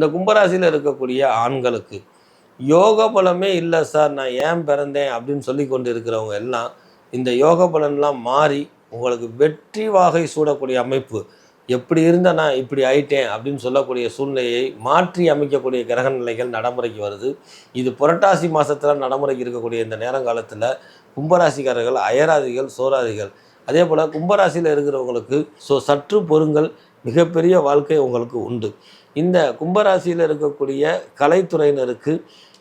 இந்த கும்பராசியில் இருக்கக்கூடிய ஆண்களுக்கு யோக பலமே இல்லை சார். நான் ஏன் பிறந்தேன் அப்படின்னு சொல்லி கொண்டு இருக்கிறவங்க எல்லாம் இந்த யோக பலன்லாம் மாறி உங்களுக்கு வெற்றி வாகை சூடக்கூடிய அமைப்பு. எப்படி இருந்தால் நான் இப்படி ஆயிட்டேன் அப்படின்னு சொல்லக்கூடிய சூழ்நிலையை மாற்றி அமைக்கக்கூடிய கிரக நிலைகள் நடைமுறைக்கு வருது. இது புரட்டாசி மாதத்தில் நடைமுறைக்கு இருக்கக்கூடிய இந்த நேரங்காலத்தில் கும்பராசிக்காரர்கள் அயராதிகள் சோராதிகள். அதே போல் கும்பராசியில் இருக்கிறவங்களுக்கு ஸோ சற்று பொருங்கள் மிகப்பெரிய வாழ்க்கை உங்களுக்கு உண்டு. இந்த கும்பராசியில் இருக்கக்கூடிய கலைத்துறையினருக்கு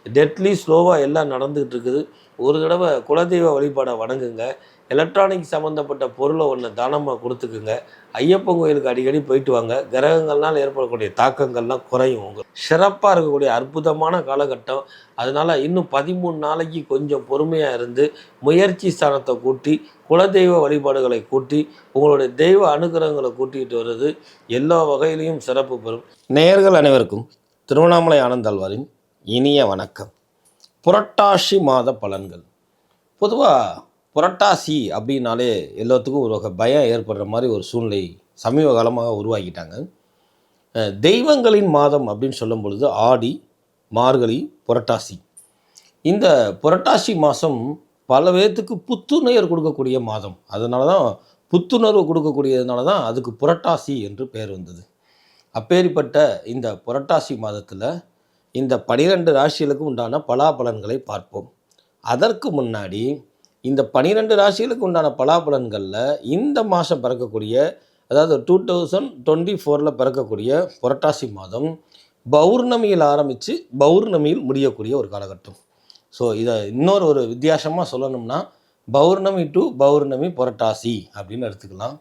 டெட்லி ஸ்லோவாக எல்லாம் நடந்துகிட்டு இருக்குது. ஒரு தடவை குலதெய்வ வழிபாடை வணங்குங்க. எலக்ட்ரானிக் சம்மந்தப்பட்ட பொருளை ஒன்று தானமாக கொடுத்துக்குங்க. ஐயப்பன் கோயிலுக்கு அடிக்கடி போயிட்டு வாங்க. கிரகங்கள்னால் ஏற்படக்கூடிய தாக்கங்கள்லாம் குறையும். உங்களுக்கு சிறப்பாக இருக்கக்கூடிய அற்புதமான காலகட்டம். அதனால் இன்னும் பதிமூணு நாளைக்கு கொஞ்சம் பொறுமையாக இருந்து முயற்சி ஸ்தானத்தை கூட்டி குலதெய்வ வழிபாடுகளை கூட்டி உங்களுடைய தெய்வ அனுகிரகங்களை கூட்டிகிட்டு வர்றது எல்லா வகையிலையும் சிறப்பு பெறும். நேயர்கள் அனைவருக்கும் திருவண்ணாமலை ஆனந்தாழ்வாரின் இனிய வணக்கம். புரட்டாசி மாத பலன்கள். பொதுவாக புரட்டாசி அப்படின்னாலே எல்லாத்துக்கும் ஒரு வகை பயம் ஏற்படுற மாதிரி ஒரு சூழ்நிலை சமீப காலமாக உருவாக்கிட்டாங்க. தெய்வங்களின் மாதம் அப்படின்னு சொல்லும் பொழுது ஆடி மார்கழி புரட்டாசி. இந்த புரட்டாசி மாதம் பல பேர்த்துக்கு புத்துணர்வு கொடுக்கக்கூடிய மாதம். அதனால தான் புத்துணர்வு கொடுக்கக்கூடியதுனால தான் அதுக்கு புரட்டாசி என்று பெயர் வந்தது. அப்பேற்பட்ட இந்த புரட்டாசி மாதத்தில் இந்த பனிரெண்டு ராசிகளுக்கு உண்டான பலாபலன்களை பார்ப்போம். அதற்கு முன்னாடி இந்த பனிரெண்டு ராசிகளுக்கு உண்டான பலாபலன்களில் இந்த மாதம் பிறக்கக்கூடிய அதாவது டூ தௌசண்ட் டுவெண்ட்டி ஃபோரில் பிறக்கக்கூடிய புரட்டாசி மாதம் பௌர்ணமியில் ஆரம்பித்து பௌர்ணமியில் முடியக்கூடிய ஒரு காலகட்டம். ஸோ இதை இன்னொரு ஒரு வித்தியாசமாக சொல்லணும்னா பௌர்ணமி டு பௌர்ணமி புரட்டாசி அப்படின்னு எடுத்துக்கலாம்.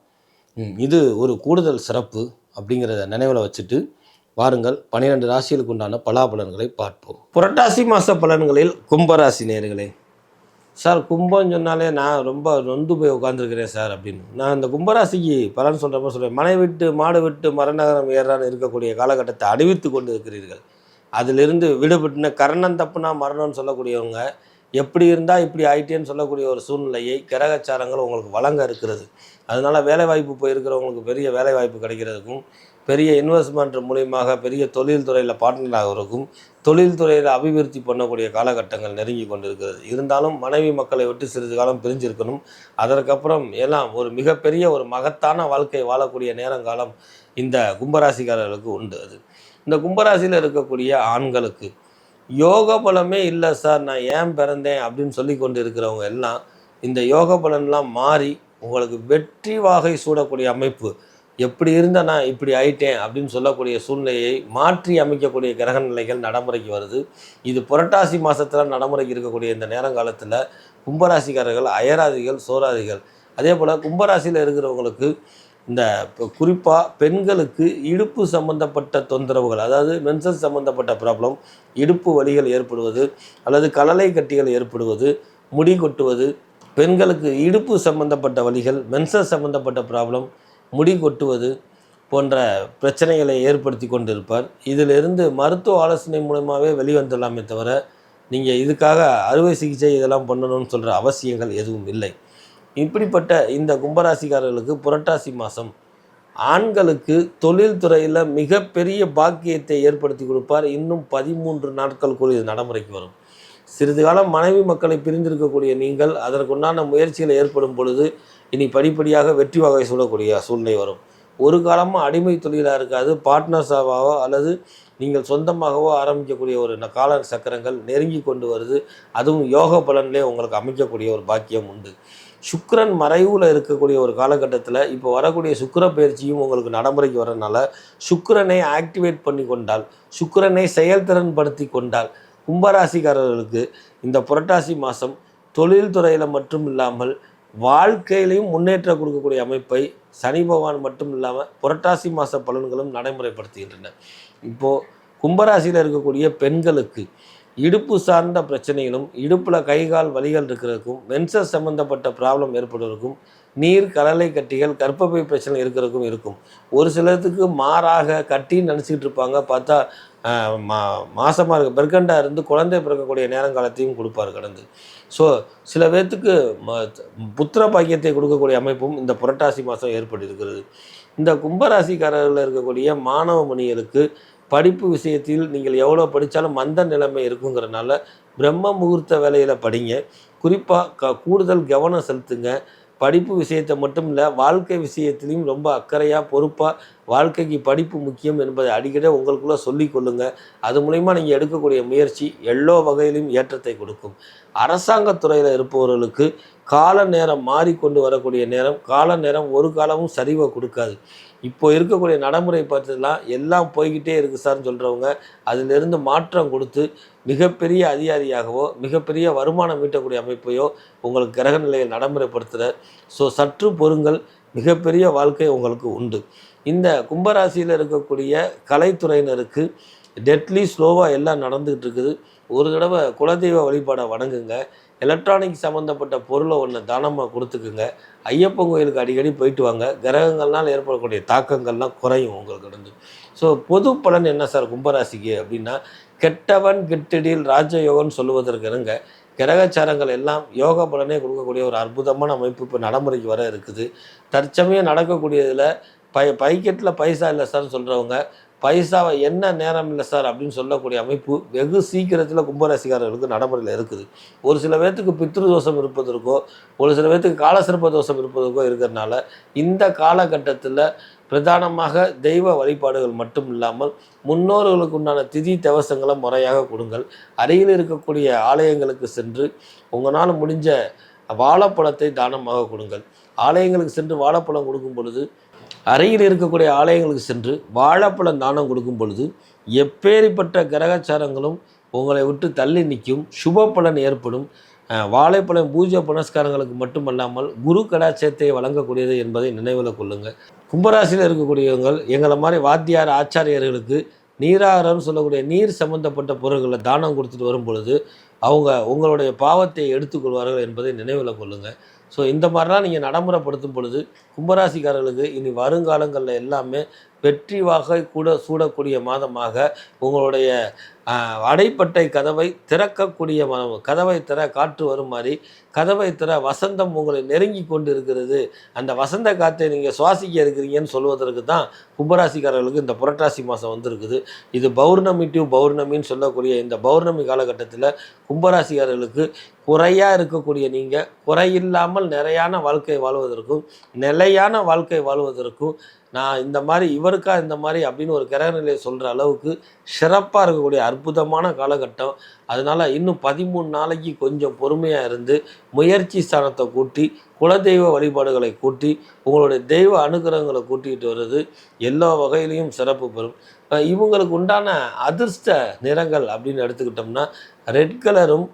இது ஒரு கூடுதல் சிறப்பு அப்படிங்கிறத நினைவில் வச்சுட்டு வாருங்கள் பனிரெண்டு ராசிகளுக்கு உண்டான பலாபலன்களை பார்ப்போம். புரட்டாசி மாத பலன்களில் கும்பராசி நேர்களே சார் கும்பம்னு சொன்னாலே நான் ரொம்ப நொந்து போய் உட்காந்துருக்கிறேன் சார் அப்படின்னு. நான் இந்த கும்பராசிக்கு பலன் சொல்கிறப்ப சொல்கிறேன் மனை விட்டு மாடு விட்டு மரநகரம் ஏறான்னு இருக்கக்கூடிய காலகட்டத்தை அணிவித்து கொண்டு இருக்கிறீர்கள் அதிலிருந்து விடுபட்டுன கரணம் தப்புனா மரணம்னு சொல்லக்கூடியவங்க எப்படி இருந்தால் இப்படி ஆயிட்டேன்னு சொல்லக்கூடிய ஒரு சூழ்நிலையை கிரகச்சாரங்கள் உங்களுக்கு வழங்க இருக்கிறது. அதனால் வேலைவாய்ப்பு போயிருக்கிறவங்களுக்கு பெரிய வேலைவாய்ப்பு கிடைக்கிறதுக்கும் பெரிய இன்வெஸ்ட்மெண்ட் மூலியமாக பெரிய தொழில் துறையில் பார்ட்னர் ஆகிறதுக்கும் தொழில் துறையில் அபிவிருத்தி பண்ணக்கூடிய காலகட்டங்கள் நெருங்கி கொண்டிருக்கிறது. இருந்தாலும் மனைவி மக்களை விட்டு சிறிது காலம் பிரிஞ்சிருக்கணும். அதற்கப்புறம் எல்லாம் ஒரு மிகப்பெரிய ஒரு மகத்தான வாழ்க்கை வாழக்கூடிய நேரங்காலம் இந்த கும்பராசிக்காரர்களுக்கு உண்டு அது. இந்த கும்பராசியில் இருக்கக்கூடிய ஆண்களுக்கு யோக பலமே இல்லை சார். நான் ஏன் பிறந்தேன் அப்படின்னு சொல்லி கொண்டு இருக்கிறவங்க எல்லாம் இந்த யோக பலன்லாம் மாறி உங்களுக்கு வெற்றி வாகை சூடக்கூடிய அமைப்பு எப்படி இருந்தால் நான் இப்படி ஆயிட்டேன் அப்படின்னு சொல்லக்கூடிய சூழ்நிலையை மாற்றி அமைக்கக்கூடிய கிரக நிலைகள் நடைமுறைக்கு வருது. இது புரட்டாசி மாதத்தில் நடைமுறைக்கு இருக்கக்கூடிய இந்த நேரங்காலத்தில் கும்பராசிக்காரர்கள் அயராதிகள் சோராதிகள். அதே போல் கும்பராசியில் இருக்கிறவங்களுக்கு இந்த குறிப்பாக பெண்களுக்கு இடுப்பு சம்பந்தப்பட்ட தொந்தரவுகள் அதாவது மென்சஸ் சம்பந்தப்பட்ட ப்ராப்ளம் இடுப்பு வலிகள் ஏற்படுவது அல்லது கலலை கட்டிகள் ஏற்படுவது முடி கொட்டுவது பெண்களுக்கு இடுப்பு சம்பந்தப்பட்ட வலிகள் மென்சஸ் சம்பந்தப்பட்ட ப்ராப்ளம் முடி கொட்டுவது போன்ற பிரச்சனைகளை ஏற்படுத்தி கொண்டிருப்பார். இதிலிருந்து மருத்துவ ஆலோசனை மூலமாகவே வெளிவந்துடலாமே தவிர நீங்கள் இதுக்காக அறுவை சிகிச்சை இதெல்லாம் பண்ணணும்னு சொல்கிற அவசியங்கள் எதுவும் இல்லை. இப்படிப்பட்ட இந்த கும்பராசிக்காரர்களுக்கு புரட்டாசி மாதம் ஆண்களுக்கு தொழில் துறையில் மிகப்பெரிய பாக்கியத்தை ஏற்படுத்தி கொடுப்பார். இன்னும் பதிமூன்று நாட்களுக்குள் இது நடைமுறைக்கு வரும். சிறிது காலம் மனைவி மக்களை பிரிந்திருக்கக்கூடிய நீங்கள் அதற்குண்டான முயற்சிகள் ஏற்படும் பொழுது இனி படிப்படியாக வெற்றி வகை சூழக்கூடிய சூழ்நிலை வரும். ஒரு காலமாக அடிமை தொழிலாக இருக்காது. பார்ட்னர்ஸாகவோ அல்லது நீங்கள் சொந்தமாகவோ ஆரம்பிக்கக்கூடிய ஒரு கால சக்கரங்கள் நெருங்கி கொண்டு வருது. அதுவும் யோக பலன்லேயே உங்களுக்கு அமைக்கக்கூடிய ஒரு பாக்கியம் உண்டு. சுக்கரன் மறைவில் இருக்கக்கூடிய ஒரு காலகட்டத்தில் இப்போ வரக்கூடிய சுக்கிர பயிற்சியும் உங்களுக்கு நடைமுறைக்கு வரனால சுக்கரனை ஆக்டிவேட் பண்ணி கொண்டால் சுக்கிரனை செயல்திறன் படுத்தி கொண்டால் கும்பராசிக்காரர்களுக்கு இந்த புரட்டாசி மாதம் தொழில் துறையில் மட்டும் இல்லாமல் வாழ்க்கையிலையும் முன்னேற்றம் கொடுக்கக்கூடிய அமைப்பை சனி பகவான் மட்டும் இல்லாமல் புரட்டாசி மாத பலன்களும் நடைமுறைப்படுத்துகின்றன. இப்போது கும்பராசியில் இருக்கக்கூடிய பெண்களுக்கு இடுப்பு சார்ந்த பிரச்சனைகளும் இடுப்பில் கை கால் வலிகள் இருக்கிறதுக்கும் மென்சஸ் சம்மந்தப்பட்ட ப்ராப்ளம் ஏற்படுவதற்கும் நீர் கலலை கட்டிகள் கர்ப்பப்பை பிரச்சனை இருக்கிறதுக்கும் இருக்கும். ஒரு சிலத்துக்கு மாறாக கட்டின்னு நினச்சிக்கிட்டு இருப்பாங்க. பார்த்தா மா மாசமாக இருக்க பெர்கண்டாக இருந்து குழந்தை பிறக்கக்கூடிய நேரங்காலத்தையும் கொடுப்பார் கடந்து. ஸோ சில பேர்த்துக்கு ம புத்திர பாக்கியத்தை கொடுக்கக்கூடிய அமைப்பும் இந்த புரட்டாசி மாதம் ஏற்பட்டிருக்கிறது. இந்த கும்பராசிக்காரர்களில் இருக்கக்கூடிய மாணவ மணிகளுக்கு படிப்பு விஷயத்தில் நீங்கள் எவ்வளோ படித்தாலும் மந்த நிலைமை இருக்குங்கிறனால பிரம்ம முகூர்த்த வேலையில் படிங்க. குறிப்பாக க கூடுதல் கவனம் செலுத்துங்க. படிப்பு விஷயத்தை மட்டும் இல்லை வாழ்க்கை விஷயத்திலையும் ரொம்ப அக்கறையாக பொறுப்பாக வாழ்க்கைக்கு படிப்பு முக்கியம் என்பதை அடிக்கடி உங்களுக்குள்ளே சொல்லிக்கொள்ளுங்கள் அது மூலயமா நீங்கள் எடுக்கக்கூடிய முயற்சி எல்லோ வகையிலும் ஏற்றத்தை கொடுக்கும். அரசாங்கத்துறையில் இருப்பவர்களுக்கு கால நேரம் மாறிக்கொண்டு வரக்கூடிய நேரம் கால நேரம் ஒரு காலமும் சரிவை கொடுக்காது. இப்போ இருக்கக்கூடிய நடைமுறை பார்த்ததுலாம் எல்லாம் போய்கிட்டே இருக்குது சார்னு சொல்கிறவங்க அதிலிருந்து மாற்றம் கொடுத்து மிகப்பெரிய அதிகாரியாகவோ மிகப்பெரிய வருமானம் ஈட்டக்கூடிய அமைப்பையோ உங்களுக்கு கிரக நிலையை நடைமுறைப்படுத்துகிற ஸோ சற்று பொருங்கள் மிகப்பெரிய வாழ்க்கை உங்களுக்கு உண்டு. இந்த கும்பராசியில் இருக்கக்கூடிய கலைத்துறையினருக்கு டெட்லி ஸ்லோவாக எல்லாம் நடந்துகிட்டு இருக்குது. ஒரு தடவை குலதெய்வ வழிபாடை வணங்குங்க. எலக்ட்ரானிக் சம்மந்தப்பட்ட பொருளை ஒன்று தானமாக கொடுத்துக்குங்க. ஐயப்பன் கோயிலுக்கு அடிக்கடி போயிட்டு வாங்க. கிரகங்கள்னால் ஏற்படக்கூடிய தாக்கங்கள்லாம் குறையும் உங்களுக்கு வந்து. ஸோ பொது பலன் என்ன சார் கும்பராசிக்கு அப்படின்னா கெட்டவன் கெட்டடியில் ராஜயோகம்னு சொல்லுவதற்கு இருங்க கிரகச்சாரங்கள் எல்லாம் யோக பலனே கொடுக்கக்கூடிய ஒரு அற்புதமான அமைப்பு இப்போ நடைமுறைக்கு வர இருக்குது. தற்சமயம் நடக்கக்கூடியதில் பை பைக்கெட்டில் பைசா இல்லை சார்னு சொல்கிறவங்க பைசாவை என்ன நேரம் இல்லை சார் அப்படின்னு சொல்லக்கூடிய அமைப்பு வெகு சீக்கிரத்தில் கும்பராசிக்காரர்களுக்கு நடைமுறையில் இருக்குது. ஒரு சில பேர்த்துக்கு பித்ரு தோஷம் இருப்பதற்கோ ஒரு சில பேர்த்துக்கு காலசிறப்ப தோஷம் இருப்பதற்கோ இருக்கிறதுனால இந்த காலகட்டத்தில் பிரதானமாக தெய்வ வழிபாடுகள் மட்டும் இல்லாமல் முன்னோர்களுக்கு உண்டான திதி தவசங்களை முறையாக கொடுங்கள். அருகில் இருக்கக்கூடிய ஆலயங்களுக்கு சென்று உங்களால் முடிஞ்ச வாழைப்பழத்தை தானமாக கொடுங்கள். ஆலயங்களுக்கு சென்று வாழைப்பழம் கொடுக்கும் பொழுது அருகில் இருக்கக்கூடிய ஆலயங்களுக்கு சென்று வாழைப்பழம் தானம் கொடுக்கும் பொழுது எப்பேறிப்பட்ட கிரகச்சாரங்களும் உங்களை விட்டு தள்ளி நிற்கும் சுப பலன் ஏற்படும். வாழைப்பழம் பூஜை புனஸ்காரங்களுக்கு மட்டுமல்லாமல் குரு கடாட்சத்தை வழங்கக்கூடியது என்பதை நினைவில் கொள்ளுங்கள். கும்பராசியில் இருக்கக்கூடியவங்க எங்களை மாதிரி வாத்தியார் ஆச்சாரியர்களுக்கு நீராகரம்னு சொல்லக்கூடிய நீர் சம்பந்தப்பட்ட பொருட்களை தானம் கொடுத்துட்டு வரும் பொழுது அவங்க உங்களுடைய பாவத்தை எடுத்துக்கொள்வார்கள் என்பதை நினைவில் கொள்ளுங்கள். ஸோ இந்த மாதிரிலாம் நீங்கள் நடைமுறைப்படுத்தும் பொழுது கும்பராசிக்காரர்களுக்கு இனி வருங்காலங்களில் எல்லாமே வெற்றி வாகை கூட சூடக்கூடிய மாதமாக உங்களுடைய அடைப்பட்டை கதவை திறக்கக்கூடிய கதவை திற காற்று வரும் மாதிரி கதவை திற வசந்தம் உங்களை நெருங்கி கொண்டு இருக்கிறது அந்த வசந்த காற்றை நீங்கள் சுவாசிக்க இருக்கிறீங்கன்னு சொல்வதற்கு தான் கும்பராசிக்காரர்களுக்கு இந்த புரட்டாசி மாதம் வந்திருக்குது. இது பௌர்ணமி டு பௌர்ணமின்னு சொல்லக்கூடிய இந்த பௌர்ணமி காலகட்டத்தில் கும்பராசிக்காரர்களுக்கு குறையாக இருக்கக்கூடிய நீங்கள் குறையில்லாமல் நிறையான வாழ்க்கை வாழ்வதற்கும் நிலையான வாழ்க்கை வாழ்வதற்கும் நான் இந்த மாதிரி இவருக்கா இந்த மாதிரி அப்படின்னு ஒரு கிரகநிலையை சொல்கிற அளவுக்கு சிறப்பாக இருக்கக்கூடிய அற்புதமான காலகட்டம். அதனால் இன்னும் பதிமூணு நாளைக்கு கொஞ்சம் பொறுமையாக இருந்து முயற்சி ஸ்தானத்தை கூட்டி குலதெய்வ வழிபாடுகளை கூட்டி உங்களுடைய தெய்வ அனுகிரகங்களை கூட்டிகிட்டு வர்றது எல்லா வகையிலையும் சிறப்பு பெறும். இவங்களுக்கு உண்டான அதிர்ஷ்ட நிறங்கள் அப்படின்னு எடுத்துக்கிட்டோம்னா ரெட் கலரும்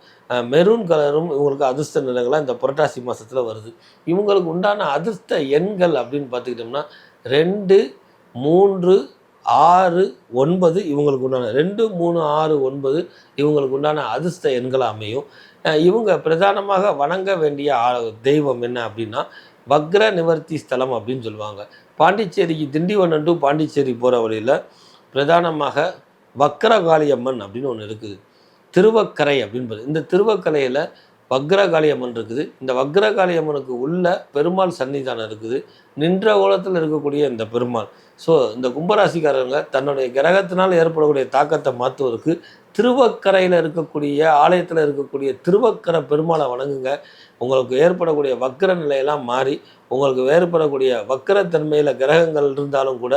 மெரூன் கலரும் இவங்களுக்கு அதிர்ஷ்ட நிறங்களாக இந்த புரட்டாசி மாதத்தில் வருது. இவங்களுக்கு உண்டான அதிர்ஷ்ட எண்கள் அப்படின்னு பார்த்துக்கிட்டோம்னா ரெண்டு மூன்று ஆறு ஒன்பது இவங்களுக்கு உண்டான ரெண்டு மூணு ஆறு ஒன்பது இவங்களுக்கு உண்டான அதிர்ஷ்ட எண்கள் அமையும். இவங்க பிரதானமாக வணங்க வேண்டிய தெய்வம் என்ன அப்படின்னா வக்ர நிவர்த்தி ஸ்தலம் அப்படின்னு சொல்லுவாங்க. பாண்டிச்சேரிக்கு திண்டிவனம் டு பாண்டிச்சேரி போகிற வழியில் பிரதானமாக வக்ரகாளியம்மன் அப்படின்னு ஒன்று இருக்குது. திருவக்கரை அப்படின்னு இந்த திருவக்கரையில் வக்ரகாளி அம்மன் இருக்குது. இந்த வக்ரகாளி அம்மனுக்கு உள்ள பெருமாள் சன்னிதானம் இருக்குது. நின்ற கோலத்தில் இருக்கக்கூடிய இந்த பெருமாள். ஸோ இந்த கும்பராசிக்காரங்க தன்னுடைய கிரகத்தினால் ஏற்படக்கூடிய தாக்கத்தை மாற்றுவதற்கு திருவக்கரையில் இருக்கக்கூடிய ஆலயத்தில் இருக்கக்கூடிய திருவக்கரை பெருமாளை வணங்குங்க. உங்களுக்கு ஏற்படக்கூடிய வக்கர நிலையெல்லாம் மாறி உங்களுக்கு வேறுபடக்கூடிய வக்கரத்தன்மையில் கிரகங்கள் இருந்தாலும் கூட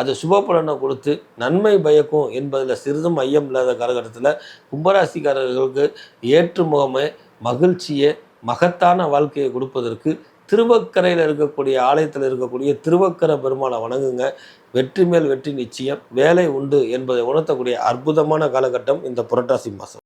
அது சுப பலனை கொடுத்து நன்மை பயக்கும் என்பதில் சிறிதும் ஐயம் இல்லாத காலகட்டத்தில் கும்பராசிக்காரர்களுக்கு ஏற்றுமுகமே மகிழ்ச்சியை மகத்தான வாழ்க்கையை கொடுப்பதற்கு திருவக்கரையில் இருக்கக்கூடிய ஆலயத்தில் இருக்கக்கூடிய திருவக்கரை பெருமாளை வணங்குங்க. வெற்றி மேல் வெற்றி நிச்சயம் வேலை உண்டு என்பதை உணர்த்தக்கூடிய அற்புதமான காலகட்டம் இந்த புரட்டாசி மாதம்